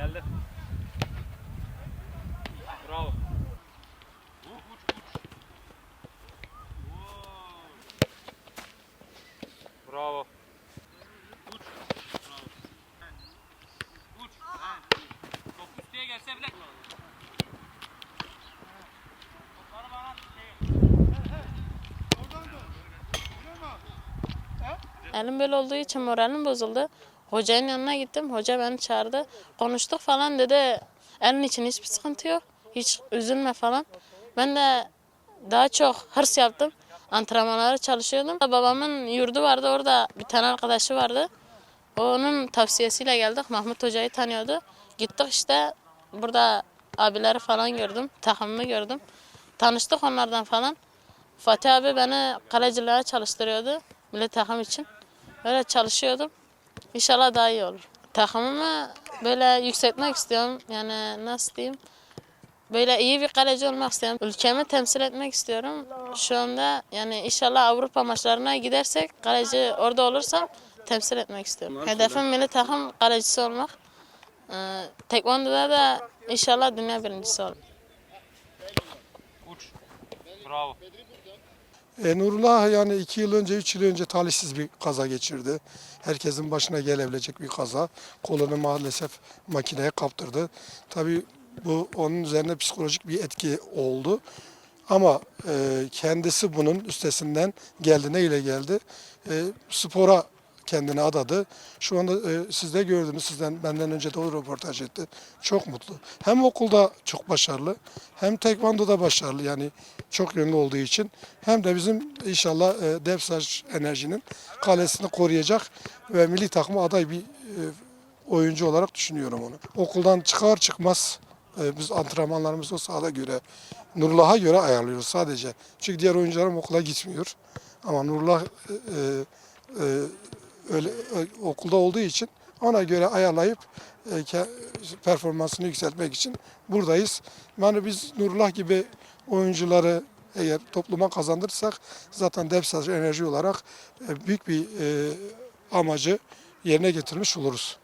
Geldi. Bravo. Uç uç. Bravo. Uç. Bravo. Uç. Top üstüye gelse bile. Topları bana şey. Elim böyle olduğu için moralim bozuldu. Hocanın yanına gittim. Hoca beni çağırdı. Konuştuk falan dedi. Elin için hiçbir sıkıntı yok. Hiç üzülme falan. Ben de daha çok hırs yaptım. Antrenmanları çalışıyordum. Babamın yurdu vardı orada bir tane arkadaşı vardı. Onun tavsiyesiyle geldik. Mahmut Hoca'yı tanıyordu. Gittik işte burada abileri falan gördüm. Takımımı gördüm. Tanıştık onlardan falan. Fatih abi beni kaleciliğe çalıştırıyordu. Milli takım için. Öyle çalışıyordum. İnşallah daha iyi olur. Takımımı böyle yükseltmek istiyorum. Yani nasıl diyeyim? Böyle iyi bir kaleci olmak istiyorum. Ülkemi temsil etmek istiyorum. Şu anda yani inşallah Avrupa maçlarına gidersek kaleci orada olursam temsil etmek istiyorum. Hedefim milli takım kalecisi olmak. Ee, Tekvando'da da inşallah dünya birincisi. Uç. Bravo. E, Nurullah yani iki yıl önce, üç yıl önce talihsiz bir kaza geçirdi. Herkesin başına gelebilecek bir kaza. Kolunu maalesef makineye kaptırdı. Tabii bu onun üzerine psikolojik bir etki oldu. Ama e, kendisi bunun üstesinden geldi. Ne ile geldi? E, spora kendini adadı. Şu anda e, siz de gördünüz, sizden benden önce de o röportaj etti. Çok mutlu. Hem okulda çok başarılı, hem tekvandoda başarılı yani çok yönlü olduğu için. Hem de bizim inşallah e, Devsaj Enerji'nin kalesini koruyacak ve milli takıma aday bir e, oyuncu olarak düşünüyorum onu. Okuldan çıkar çıkmaz e, biz antrenmanlarımızı o sahada göre, Nurullah'a göre ayarlıyoruz sadece. Çünkü diğer oyuncularım okula gitmiyor. Ama Nurullah e, e, e, öyle okulda olduğu için ona göre ayarlayıp e, performansını yükseltmek için buradayız. Yani biz Nurullah gibi oyuncuları eğer topluma kazandırırsak zaten Devsaj Enerji olarak e, büyük bir e, amacı yerine getirmiş oluruz.